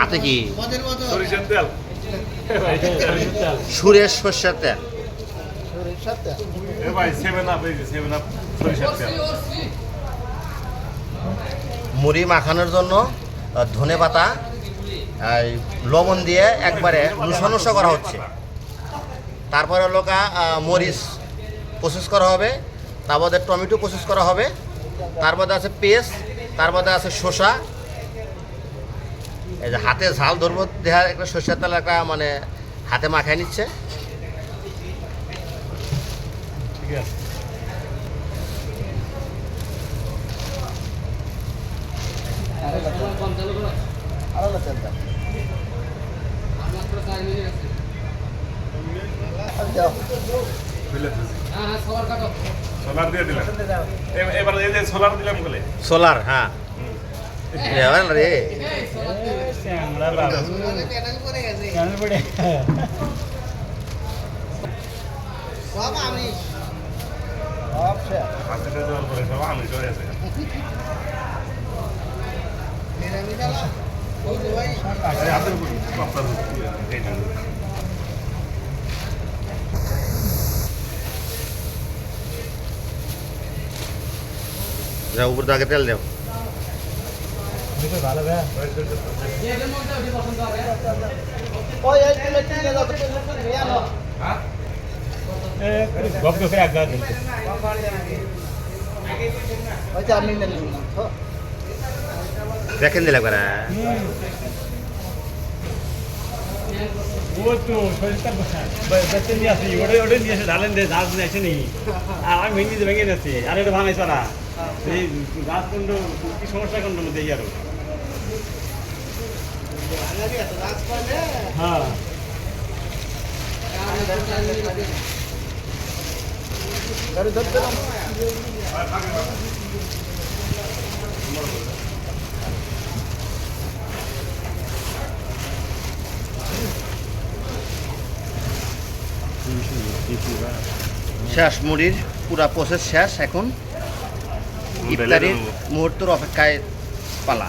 হাতে কি? সুরেশ সর্ষের তেল। মুড়ি মাখানোর জন্য ধনে পাতা লবণ দিয়ে একবারে নুসা করা হচ্ছে। তারপরে লোকা মরিচ প্রসেস করা হবে তারপরে টমেটো প্রসেস করা হবে তার মধ্যে আছে পেস্ট তার মধ্যে আছে শসা এই যে হাতে ঝাল ধরবো দেহার একটা সর্ষের তেল একটা মানে হাতে মাখায় নিচ্ছে ঠিক আছে সোলার দিয়ে দিলাম এবার সোলার দিলাম বলে সোলার হ্যাঁ এ, হয় না রে হাসিটা দেও দেখেন দিলে ও তো সরিষার বেচে নিয়ে আসি ওটা ওটা নিয়ে এসে ঢালেন দে গাছ নিয়ে আসে নি আর আমি ভেঙে ভেঙে যাচ্ছি আর এটা ভাঙাই সারা এই গাছ কোন কি সমস্যা কোন মধ্যে আরও? হ্যাঁ। শেষ মুড়ির পুরা প্রসেস শেষ এখন। ইফতারির মুহূর্তের অপেক্ষায় পালা।